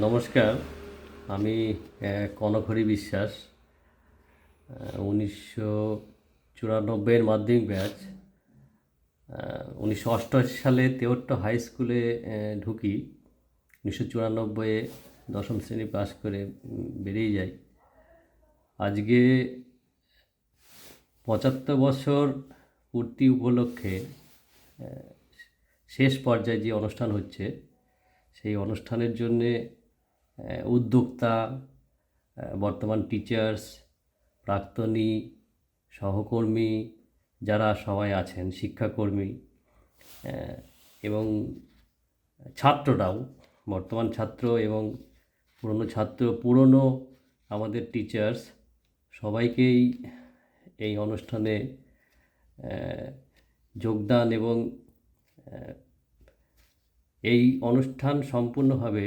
নমস্কার। আমি আহ, কনকহরি বিশ্বাস। উনিশশো চুরানব্বইয়ের মাধ্যমিক ব্যাচ। উনিশশো অষ্টআশি সালে তেহট্ট হাই স্কুলে ঢুকি। উনিশশো চুরানব্বইয়ে দশম শ্রেণি পাশ করে বেরিয়ে যাই। আজকে পঁচাত্তর বছর পূর্তি উপলক্ষে শেষ পর্যায়ে যে অনুষ্ঠান হচ্ছে সেই অনুষ্ঠানের জন্যে উদ্যোক্তা বর্তমান টিচার্স প্রাক্তনী, সহকর্মী যারা সবাই আছেন, শিক্ষাকর্মী এবং ছাত্ররাও, বর্তমান ছাত্র এবং পুরনো ছাত্র, পুরনো আমাদের টিচার্স সবাইকেই এই অনুষ্ঠানে যোগদান এবং এই অনুষ্ঠান সম্পূর্ণভাবে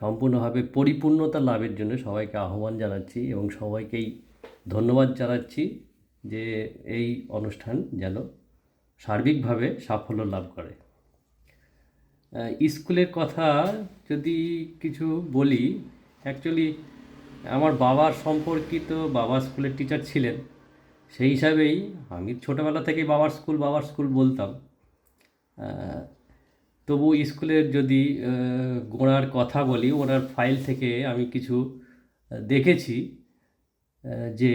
সম্পূর্ণভাবে পরিপূর্ণতা লাভের জন্য সবাইকে আহ্বান জানাচ্ছি এবং সবাইকেই ধন্যবাদ জানাচ্ছি যে এই অনুষ্ঠান যেন সার্বিকভাবে সাফল্য লাভ করে। স্কুলের কথা যদি কিছু বলি অ্যাকচুয়ালি আমার বাবার সম্পর্কিত বাবা স্কুলের টিচার ছিলেন। সেই হিসাবেই আমি ছোটোবেলা থেকেই বাবার স্কুল বাবার স্কুল বলতাম। তবু স্কুলের যদি গোড়ার কথা বলি, ওনার ফাইল থেকে আমি কিছু দেখেছি যে,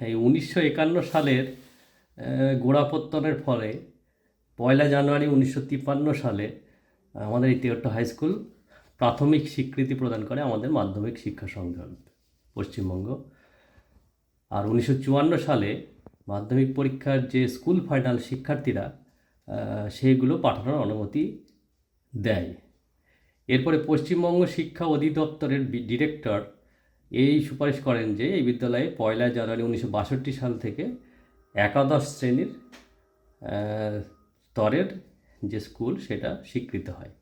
এই উনিশশো একান্ন সালের গোড়াপত্তনের ফলে পয়লা জানুয়ারি উনিশশো তিপ্পান্ন সালে আমাদের এই তেহট্ট হাই স্কুল প্রাথমিক স্বীকৃতি প্রদান করে আমাদের মাধ্যমিক শিক্ষা সংঘ পশ্চিমবঙ্গ। আর উনিশশো চুয়ান্ন সালে মাধ্যমিক পরীক্ষার যে স্কুল ফাইনাল শিক্ষার্থীরা সেইগুলো পাঠানোর অনুমতি দেয়। এরপরে পশ্চিমবঙ্গ শিক্ষা অধিদপ্তরের ডিরেক্টর এই সুপারিশ করেন যে এই বিদ্যালয়ে পয়লা জানুয়ারি উনিশশো বাষট্টি সাল থেকে একাদশ শ্রেণির স্তরের যে স্কুল সেটা স্বীকৃত হয়।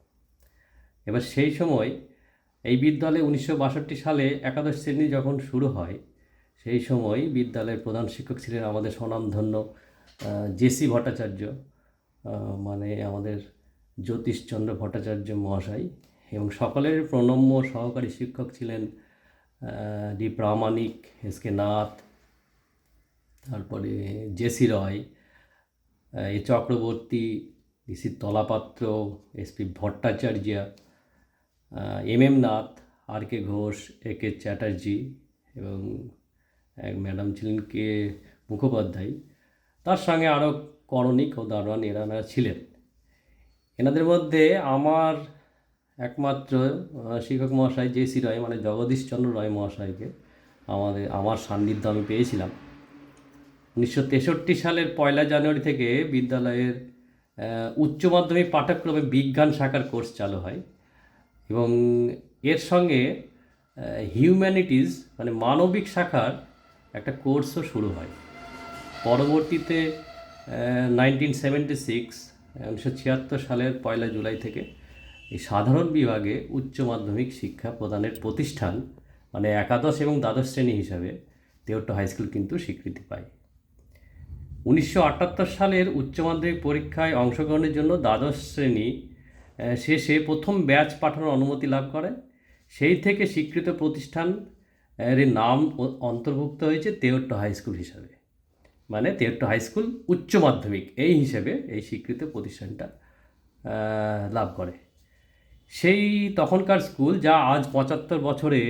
এবার সেই সময় এই বিদ্যালয়ে উনিশশো বাষট্টি সালে একাদশ শ্রেণি যখন শুরু হয়, সেই সময় বিদ্যালয়ের প্রধান শিক্ষক ছিলেন আমাদের স্বনামধন্য জেসি ভট্টাচার্য। মানে আমাদের জ্যোতিষচন্দ্র ভট্টাচার্য মহাশয় এবং সকলের প্রণম্য সহকারী শিক্ষক ছিলেন D Pramanik, S K Nath, তারপরে JC Roy A Chakraborty DC Talapatra SP Bhattacharya M M Nath, R K Ghosh, A K Chatterjee এবং এক ম্যাডাম ছিলেন কে মুখোপাধ্যায়। তার সঙ্গে আরও করণিক ও দারোয়ান এনারা ছিলেন। এনাদের মধ্যে আমার একমাত্র শিক্ষক মহাশয় জে সি রয় মানে জগদীশচন্দ্র রয় মহাশয়কে আমাদের, আমার সান্নিধ্য আমি পেয়েছিলাম। উনিশশো তেষট্টি সালের পয়লা জানুয়ারি থেকে বিদ্যালয়ের উচ্চ মাধ্যমিক পাঠ্যক্রমে বিজ্ঞান শাখার কোর্স চালু হয় এবং এর সঙ্গে হিউম্যানিটিজ মানে মানবিক শাখার একটা কোর্সও শুরু হয়। পরবর্তীতে নাইনটিন সেভেন্টি সিক্স উনিশশো ছিয়াত্তর সালের পয়লা জুলাই থেকে এই সাধারণ বিভাগে উচ্চ মাধ্যমিক শিক্ষা প্রদানের প্রতিষ্ঠান মানে একাদশ এবং দ্বাদশ শ্রেণি হিসাবে তেহট্ট হাই স্কুল কিন্তু স্বীকৃতি পায়। উনিশশো আটাত্তর সালের উচ্চ মাধ্যমিক পরীক্ষায় অংশগ্রহণের জন্য দ্বাদশ শ্রেণি শেষে প্রথম ব্যাচ পাঠানোর অনুমতি লাভ করে। সেই থেকে স্বীকৃত প্রতিষ্ঠান এর নাম অন্তর্ভুক্ত হয়েছে তেহট্ট হাই স্কুল হিসাবে। মানে তেহট্ট হাই স্কুল উচ্চ মাধ্যমিক, এই হিসেবে এই স্বীকৃত প্রতিষ্ঠানটা লাভ করে। সেই তখনকার স্কুল যা আজ পঁচাত্তর বছরে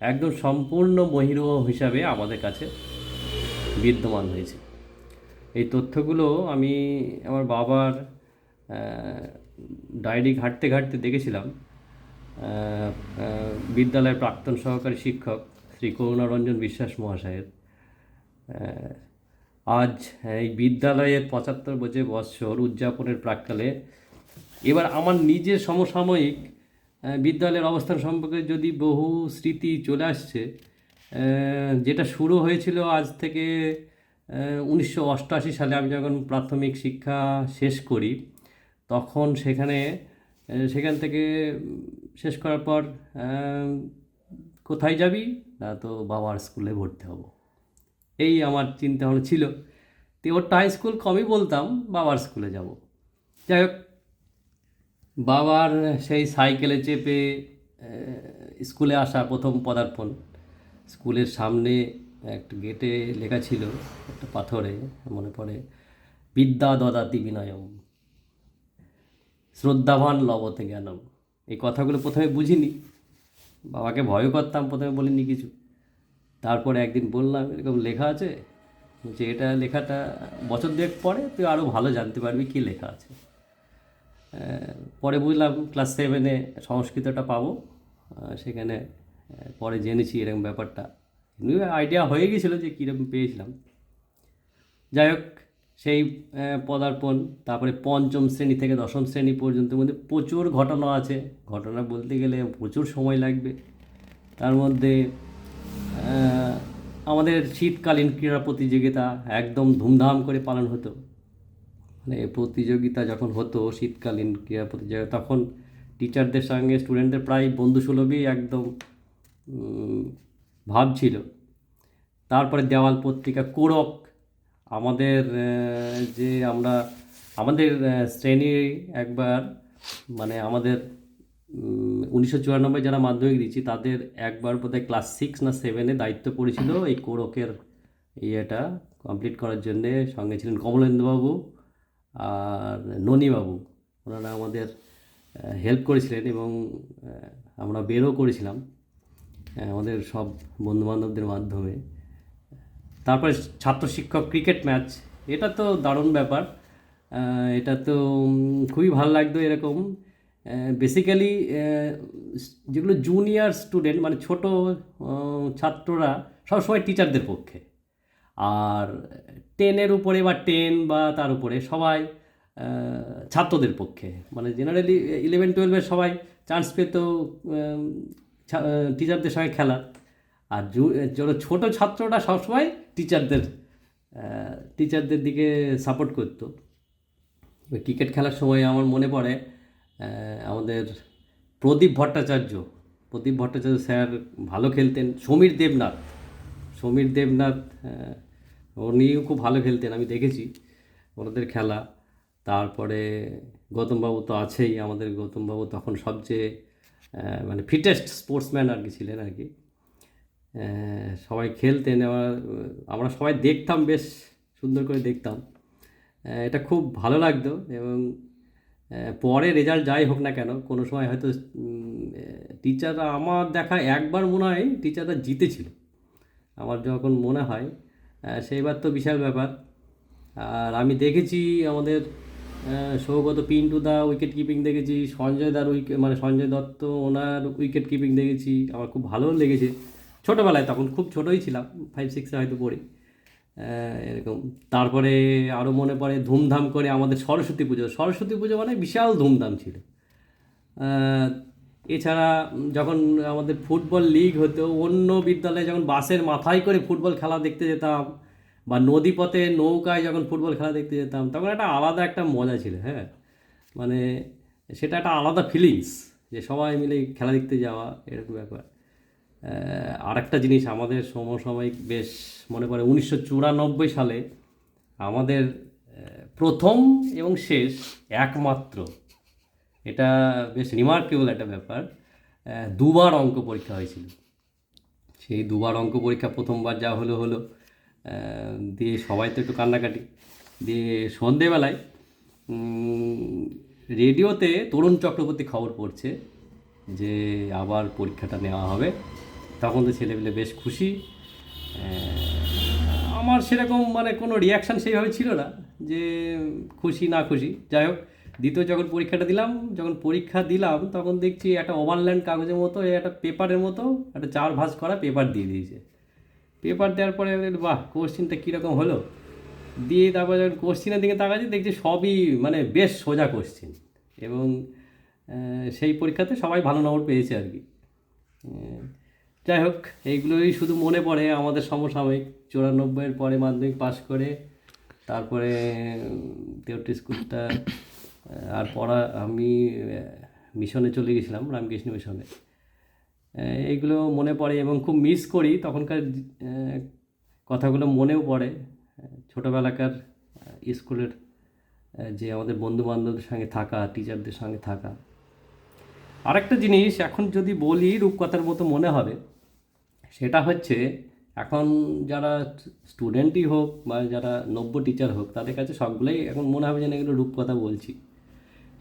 একদম সম্পূর্ণ মহিরুহ হিসাবে আমাদের কাছে বিদ্যমান হয়েছে। এই তথ্যগুলো আমি আমার বাবার ডায়েরি ঘাঁটতে ঘাঁটতে দেখেছিলাম। বিদ্যালয়ের প্রাক্তন সহকারী শিক্ষক শ্রী করুণারঞ্জন বিশ্বাস মহাশয়ের আজ এই বিদ্যালয়ের পঁচাত্তর বছর বৎসর উদযাপনের প্রাককালে এবার আমার নিজের সমসাময়িক বিদ্যালয়ের অবস্থান সম্পর্কে যদি বহু স্মৃতি চলে আসছে যেটা শুরু হয়েছিল আজ থেকে উনিশশো অষ্টআশি সালে আমি যখন প্রাথমিক শিক্ষা শেষ করি, তখন সেখানে সেখান থেকে শেষ করার পর কোথায় যাবি? না তো বাবার স্কুলে ভর্তি হব। এই আমার চিন্তা ভাবনা ছিল। তো ওর হাই স্কুল কমই বলতাম, বাবার স্কুলে যাব। যাই হোক, বাবার সেই সাইকেলে চেপে স্কুলে আসা প্রথম পদার্পণ। স্কুলের সামনে একটা গেটে লেখা ছিল, একটা পাথরে, মনে পড়ে, বিদ্যা দদাতি বিনয়ম, শ্রদ্ধাবান লবতে জ্ঞানম। এই কথাগুলো প্রথমে বুঝিনি। বাবাকে ভয়ও করতাম, প্রথমে বলিনি কিছু। তারপরে একদিন বললাম, এরকম লেখা আছে? যে এটা লেখাটা বছর দেড় পরে তুই আরও ভালো জানতে পারবি কী লেখা আছে। পরে বুঝলাম ক্লাস সেভেনে সংস্কৃতটা পাবো। সেখানে পরে জেনেছি এরকম ব্যাপারটা। আইডিয়া হয়ে গেছিল যে কীরকম পেয়েছিলাম। যাই হোক, সেই পদার্পণ, তারপরে পঞ্চম শ্রেণি থেকে দশম শ্রেণি পর্যন্ত মধ্যে প্রচুর ঘটনা আছে। ঘটনা বলতে গেলে প্রচুর সময় লাগবে। তার মধ্যে আমাদের শীতকালীন ক্রীড়া প্রতিযোগিতা একদম ধুমধাম করে পালন হতো। মানে প্রতিযোগিতা যখন হতো, শীতকালীন ক্রীড়া প্রতিযোগিতা, তখন টিচারদের সঙ্গে স্টুডেন্টদের প্রায় বন্ধুসুলভই একদম ভাব ছিল। তারপরে দেওয়াল পত্রিকা, কোরক, আমাদের যে আমরা, আমাদের শ্রেণি একবার মানে আমাদের উনিশশো চুরানব্বই যারা মাধ্যমিক দিচ্ছি, তাদের একবার বোধহয় ক্লাস সিক্স না সেভেনে দায়িত্ব পড়েছিল এই কোরকের ইয়েটা কমপ্লিট করার জন্যে। সঙ্গে ছিলেন কমলেন্দ্রবাবু আর ননীবাবু। ওনারা আমাদের হেল্প করেছিলেন এবং আমরা বেরও করেছিলাম আমাদের সব বন্ধুবান্ধবদের মাধ্যমে। তারপরে ছাত্র শিক্ষক ক্রিকেট ম্যাচ, এটা তো দারুণ ব্যাপার। এটা তো খুবই ভালো লাগতো এরকম। বেসিক্যালি যেগুলো জুনিয়র স্টুডেন্ট মানে ছোট ছাত্ররা সবসময় টিচারদের পক্ষে। আর টেনের উপরে বা টেন বা তার উপরে সবাই ছাত্রদের পক্ষে। মানে জেনারেলি ইলেভেন টুয়েলভের সবাই চান্স পেত টিচারদের সঙ্গে খেলা। আর ছোটো ছাত্ররা সবসময় টিচারদের টিচারদের দিকে সাপোর্ট করতো। ক্রিকেট খেলার সময় আমার মনে পড়ে আমাদের প্রদীপ ভট্টাচার্য প্রদীপ ভট্টাচার্য স্যার ভালো খেলতেন। সমীর দেবনাথ সমীর দেবনাথ উনিও খুব ভালো খেলতেন, আমি দেখেছি ওনাদের খেলা। তারপরে গৌতমবাবু তো আছেই, আমাদের গৌতমবাবু তখন সবচেয়ে মানে ফিটেস্ট স্পোর্টসম্যান আর কি ছিলেন আর কি। সবাই খেলতেন, আমরা সবাই দেখতাম, বেশ সুন্দর করে দেখতাম। এটা খুব ভালো লাগতো এবং পরে রেজাল্ট যাই হোক না কেন, কোনো সময় হয়তো টিচাররা আমার দেখা একবার মনে হয় টিচাররা জিতেছিল। আমার যখন মনে হয় সেইবার তো বিশাল ব্যাপার। আর আমি দেখেছি আমাদের সৌগত পিন্টু দা উইকেট কিপিং দেখেছি, সঞ্জয় দার উইকেট মানে সঞ্জয় দত্ত ওনার উইকেট কিপিং দেখেছি, আমার খুব ভালো লেগেছে। ছোটোবেলায়, তখন খুব ছোটোই ছিলাম ফাইভ সিক্সে হয়তো পড়ি। এরকম। তারপরে আরও মনে পড়ে ধুমধাম করে আমাদের সরস্বতী পুজো। সরস্বতী পুজো মানে বিশাল ধুমধাম ছিল। এছাড়া যখন আমাদের ফুটবল লিগ হতো, অন্য বিদ্যালয়ে যখন বাসের মাথায় করে ফুটবল খেলা দেখতে যেতাম বা নদীপথে নৌকায় যখন ফুটবল খেলা দেখতে যেতাম, তখন একটা আলাদা একটা মজা ছিল হ্যাঁ? মানে সেটা একটা আলাদা ফিলিংস যে সবাই মিলে খেলা দেখতে যাওয়া, এরকম ব্যাপার। আর একটা জিনিস আমাদের সমসাময়িক বেশ মনে পড়ে, উনিশশো সালে আমাদের প্রথম এবং শেষ একমাত্র, এটা বেশ রিমার্কেবল একটা ব্যাপার দুবার অঙ্ক পরীক্ষা হয়েছিল। সেই দুবার অঙ্ক পরীক্ষা প্রথমবার যা হলো হলো দিয়ে সবাই তো একটু কান্নাকাটি, দিয়ে সন্ধেবেলায় রেডিওতে তরুণ চক্রবর্তী খবর পড়ছে যে আবার পরীক্ষাটা নেওয়া হবে। তখন তো ছেলেপেলে বেশ খুশি। আমার সেরকম মানে কোনো রিয়াকশান সেইভাবে ছিল না যে খুশি না খুশি। যাই হোক, দ্বিতীয় যখন পরীক্ষাটা দিলাম, যখন পরীক্ষা দিলাম, তখন দেখছি একটা ওভারল্যান্ড কাগজের মতো, একটা পেপারের মতো, একটা চার ভাঁজ করা পেপার দিয়ে দিয়েছে। পেপার দেওয়ার পরে বাহ কোশ্চিনটা কীরকম হলো? দিয়ে তারপর যখন কোশ্চিনের দিকে তাকাচ্ছি, দেখছি সবই মানে বেশ সোজা কোশ্চিন এবং সেই পরীক্ষাতে সবাই ভালো নম্বর পেয়েছে আর কি। যাই হোক, এইগুলোই শুধু মনে পড়ে আমাদের সমসাময়িক। চুরানব্বইয়ের পরে মাধ্যমিক পাশ করে, তারপরে তেউটি স্কুলটা আর পড়া, আমি মিশনে চলে গেছিলাম, রামকৃষ্ণ মিশনে। এইগুলো মনে পড়ে এবং খুব মিস করি, তখনকার কথাগুলো মনেও পড়ে। ছোটোবেলাকার স্কুলের যে আমাদের বন্ধু বান্ধবদের সঙ্গে থাকা টিচারদের সঙ্গে থাকা। আরেকটা জিনিস, এখন যদি বলি, রূপকথার মতো মনে হবে সেটা হচ্ছে এখন যারা স্টুডেন্টই হোক বা যারা নব্য টিচার হোক, তাদের কাছে সবগুলোই এখন মনে হবে যেন এগুলো রূপকথা বলছি।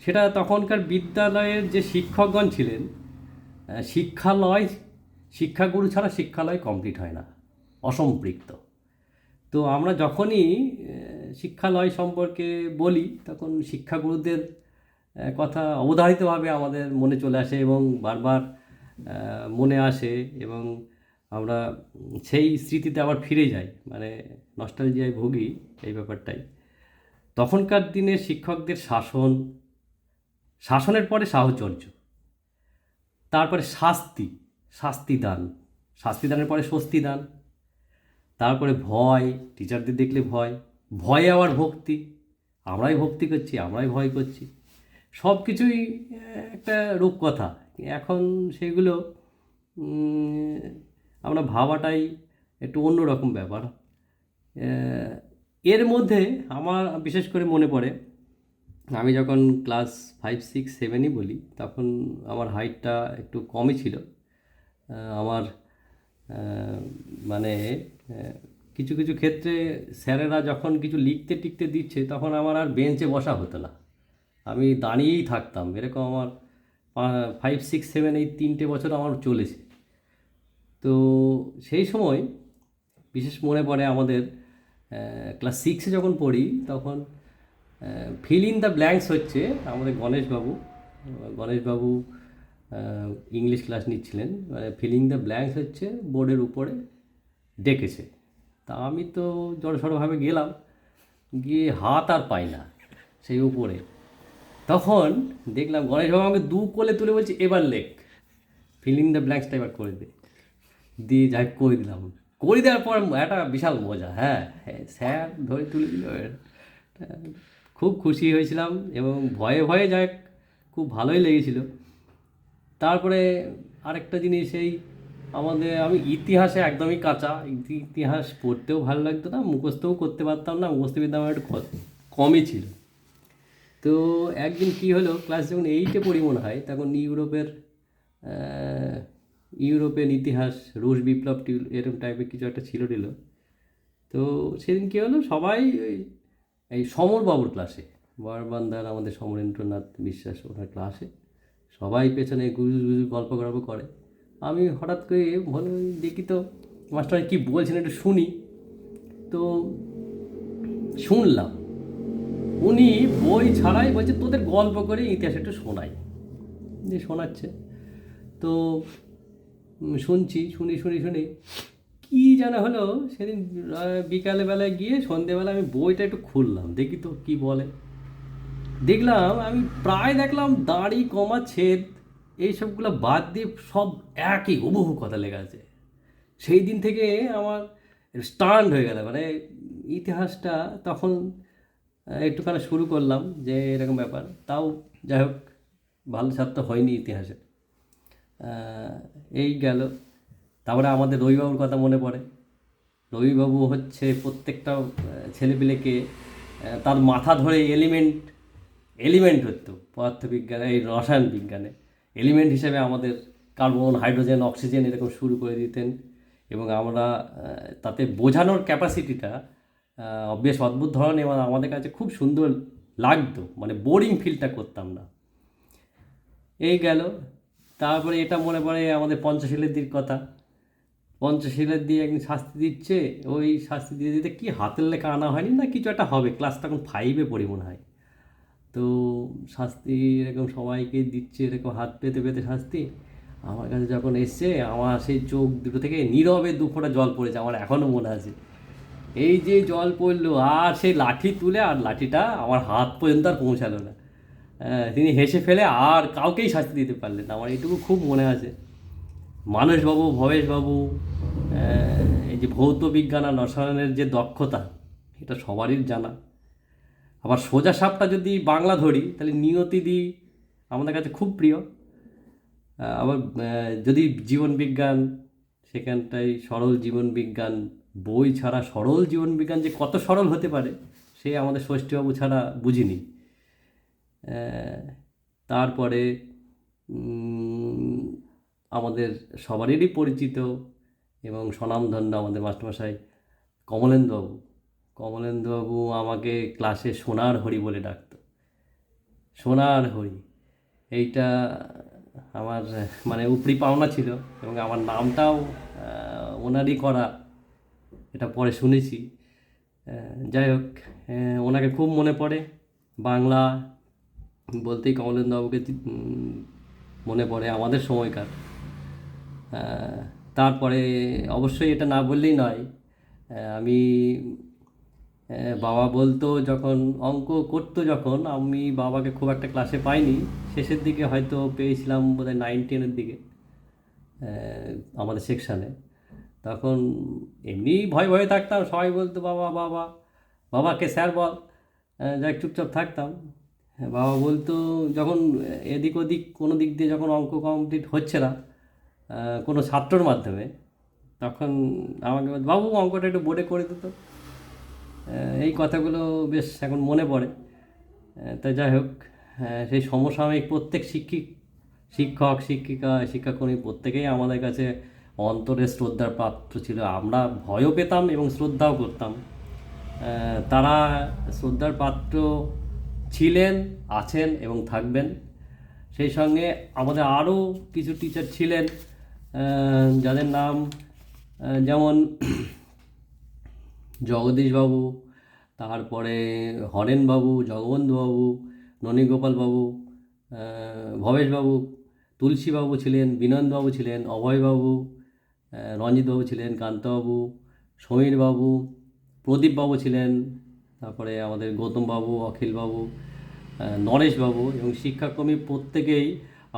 সেটা তখনকার বিদ্যালয়ের যে শিক্ষকগণ ছিলেন শিক্ষালয়, শিক্ষাগুরু ছাড়া শিক্ষালয় কমপ্লিট হয় না, অসম্পৃক্ত। তো আমরা যখনই শিক্ষালয় সম্পর্কে বলি, তখন শিক্ষাগুরুদের কথা অবধারিতভাবে আমাদের মনে চলে আসে এবং বারবার মনে আসে এবং আমরা সেই স্মৃতিতে আবার ফিরে যাই মানে নস্টালজিয়ায় ভুগি এই ব্যাপারটাই। তখনকার দিনে শিক্ষকদের শাসন, শাসনের পরে সাহচর্য, তারপরে শাস্তি শাস্তি দান শাস্তি দানের পরে স্বস্তি দান তারপরে ভয় টিচারদের দেখলে ভয়, ভয়ে আবার ভক্তি, আমরাই ভক্তি করছি, আমরাই ভয় করছি। সব কিছুই একটা রূপকথা। এখন সেগুলো আমরা ভাবাটাই একটু অন্যরকম ব্যাপার। এর মধ্যে আমার বিশেষ করে মনে পড়ে, আমি যখন ক্লাস ফাইভ সিক্স সেভেনই বলি, তখন আমার হাইটটা একটু কমই ছিল। আমার মানে কিছু কিছু ক্ষেত্রে স্যারেরা যখন কিছু লিখতে টিখতে দিচ্ছে, তখন আমার আর বেঞ্চে বসা হতো না। আমি দাঁড়িয়েই থাকতাম। এরকম আমার ফাইভ সিক্স সেভেন এই তিনটে বছর আমার চলেছে। তো সেই সময়, বিশেষ মনে পড়ে আমাদের ক্লাস সিক্সে যখন পড়ি, তখন ফিল ইন দ্য ব্ল্যাঙ্কস হচ্ছে আমাদের গণেশবাবু। গণেশবাবু ইংলিশ ক্লাস নিচ্ছিলেন। মানে ফিলিং দ্য ব্ল্যাঙ্কস হচ্ছে বোর্ডের উপরে ডেকেছে। তা আমি তো জড়সড়ভাবে গেলাম, গিয়ে হাত আর পাই না সেই উপরে। তখন দেখলাম গণেশবাবু আমাকে দু কোলে তুলে বলছে, এবার লেখ। ফিলিং দ্য ব্ল্যাঙ্কসটা এবার করে দে। দিয়ে যাই করে দিলাম। করে দেওয়ার পর একটা বিশাল মজা হ্যাঁ। স্যার ধরে তুলে দিল। খুব খুশি হয়েছিলাম এবং ভয়ে ভয়ে যাই খুব ভালোই লেগেছিল। তারপরে আরেকটা জিনিস, এই আমাদের, আমি ইতিহাসে একদমই কাঁচা। ইতিহাস পড়তেও ভালো লাগতো না, মুখস্থও করতে পারতাম না মুখস্থবিদ্যা আমার একটু কমই ছিল। তো একদিন কি হলো ক্লাস যখন এইটে পড়ি মনে হয়, তখন ইউরোপের আহ, ইউরোপিয়ান ইতিহাস রুশ বিপ্লব এরকম টাইপের কিছু একটা ছিল টিল তো সেদিন কী হলো? সবাই ওই এই সমরবাবুর ক্লাসে বারবান্দার আমাদের সমরেন্দ্রনাথ বিশ্বাস ওনার ক্লাসে সবাই পেছনে গুজু গুজু গল্প গল্প করে। আমি হঠাৎ করে ভালো দেখি তো মাস্টার কী বলছেন একটু শুনি। তো শুনলাম উনি বই ছাড়াই বলছে তোদের গল্প করে ইতিহাস একটু শোনাই। যে শোনাচ্ছে। তো শুনছি শুনি শুনি শুনি। কী যেন হলো সেদিন আহ, বিকালে বেলায় গিয়ে সন্ধেবেলা আমি বইটা একটু খুললাম দেখি তো কি বলে। দেখলাম আমি প্রায় দেখলাম দাড়ি কমা ছেদ এইসবগুলো বাদ দিয়ে সব একই হুবহু কথা লেখা আছে। সেই দিন থেকে আমার স্টান্ড হয়ে গেল মানে ইতিহাসটা তখন একটুখানি শুরু করলাম যে এরকম ব্যাপার। তাও যাই হোক ভালো ছাত্র হয়নি ইতিহাসে এই গেল। তারপরে আমাদের রবিবাবুর কথা মনে পড়ে। রবিবাবু হচ্ছে প্রত্যেকটা ছেলেপিলেকে তার মাথা ধরে এলিমেন্ট এলিমেন্ট হতো পদার্থবিজ্ঞানে, এই রসায়ন বিজ্ঞানে। এলিমেন্ট হিসেবে আমাদের কার্বন হাইড্রোজেন অক্সিজেন এরকম শুরু করে দিতেন এবং আমরা তাতে বোঝানোর ক্যাপাসিটিটা বেশ অদ্ভুত ধরনের এবং আমাদের কাছে খুব সুন্দর লাগতো। মানে বোরিং ফিলটা করতাম না। এই গেল। তারপরে এটা মনে পড়ে আমাদের পঞ্চশীলের দিক কথা। পঞ্চশীলের দিয়ে একদিন শাস্তি দিচ্ছে, ওই শাস্তি দিয়ে দিতে কি হাতের লেখা আনা হয়নি না কিছু একটা হবে? ক্লাস তখন ফাইভে পড়ি মনে হয়। তো শাস্তি এরকম সবাইকে দিচ্ছে, এরকম হাত পেতে পেতে শাস্তি। আমার কাছে যখন এসছে, আমার সেই চোখ দুটো থেকে নীরবে দু ফোঁটা জল পড়েছে, আমার এখনও মনে আছে। এই যে জল পড়ল, আর সেই লাঠি তুলে, আর লাঠিটা আমার হাত পর্যন্ত আর পৌঁছালো না। তিনি হেসে ফেলে আর কাউকেই শাস্তি দিতে পারলেন না। আমার এইটুকু খুব মনে আছে। মানসবাবু ভবেশবাবু এই যে ভৌত বিজ্ঞান আর রসায়নের যে দক্ষতা, এটা সবারই জানা। আবার সোজা সাপটা যদি বাংলা ধরি, তাহলে নিয়তিদি আমাদের কাছে খুব প্রিয়। আবার যদি জীবন বিজ্ঞান, সেখানটায় সরল জীবন বিজ্ঞান, বই ছাড়া সরল জীবন বিজ্ঞান যে কত সরল হতে পারে, সে আমাদের ষষ্ঠীবাবু ছাড়া বুঝিনি। তারপরে আমাদের সবারই পরিচিত এবং স্বনামধন্য আমাদের মাস্টারমশাই কমলেন্দুবাবু কমলেন্দুবাবু আমাকে ক্লাসে সোনার হরি বলে ডাকতো। সোনার হরি, এইটা আমার মানে উপরি পাওনা ছিল এবং আমার নামটাও ওনারই করা, এটা পরে শুনেছি। যাই হোক ওনাকে খুব মনে পড়ে। বাংলা বলতেই কমলেন্দুবাবুকে তি- মনে পড়ে আমাদের সময়কার। তারপরে অবশ্যই এটা না বললেই নয় আমি বাবা বলতো যখন, অঙ্ক করতো যখন, আমি বাবাকে খুব একটা ক্লাসে পাইনি। শেষের দিকে হয়তো পেয়েছিলাম বোধহয় নাইন টেনের দিকে আমাদের সেকশানে তখন এমনি ভয় ভয়ে থাকতাম, সবাই বলতো, বাবা বাবা, বাবাকে স্যার বল। যাই চুপচাপ থাকতাম। হ্যাঁ, বাবা বলতো যখন এদিক ওদিক কোনো দিক দিয়ে যখন অঙ্ক কমপ্লিট হচ্ছে না কোনো ছাত্রর মাধ্যমে তখন আমাকে বাবু অঙ্কটা একটু বোর্ডে করে দিত। এই কথাগুলো বেশ এখন মনে পড়ে। তা যাই হোক সেই সমসাময়িক প্রত্যেক শিক্ষিক শিক্ষক শিক্ষিকা শিক্ষাকর্মী প্রত্যেকেই আমাদের কাছে অন্তরে শ্রদ্ধার পাত্র ছিল। আমরা ভয়ও পেতাম এবং শ্রদ্ধাও করতাম। তারা শ্রদ্ধার পাত্র ছিলেন, আছেন এবং থাকবেন। সেই সঙ্গে আমাদের আরও কিছু টিচার ছিলেন যাদের নাম যেমন জগদীশবাবু, তারপরে হরেনবাবু, জগবন্ধুবাবু, ননীগোপালবাবু ভবেশবাবু, তুলসীবাবু ছিলেন, বিনন্দবাবু ছিলেন, অভয়বাবু রঞ্জিতবাবু ছিলেন, কান্তবাবু, সমীরবাবু, প্রদীপবাবু ছিলেন তারপরে আমাদের গৌতমবাবু, অখিলবাবু নরেশবাবু এবং শিক্ষাকর্মী প্রত্যেকেই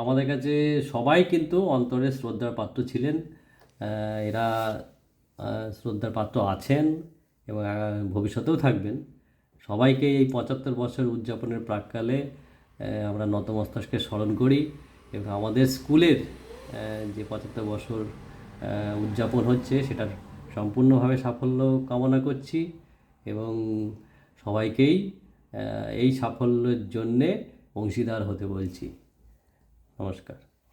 আমাদের কাছে সবাই কিন্তু অন্তরে শ্রদ্ধার পাত্র ছিলেন। এরা শ্রদ্ধার পাত্র আছেন এবং ভবিষ্যতেও থাকবেন। সবাইকে এই পঁচাত্তর বছর উদযাপনের প্রাককালে আমরা নতমস্তকে স্মরণ করি এবং আমাদের স্কুলের যে পঁচাত্তর বছর উদযাপন হচ্ছে সেটার সম্পূর্ণভাবে সাফল্য কামনা করছি এবং সবাইকেই এই সাফল্যের জন্যে অংশীদার হতে বলছি। নমস্কার।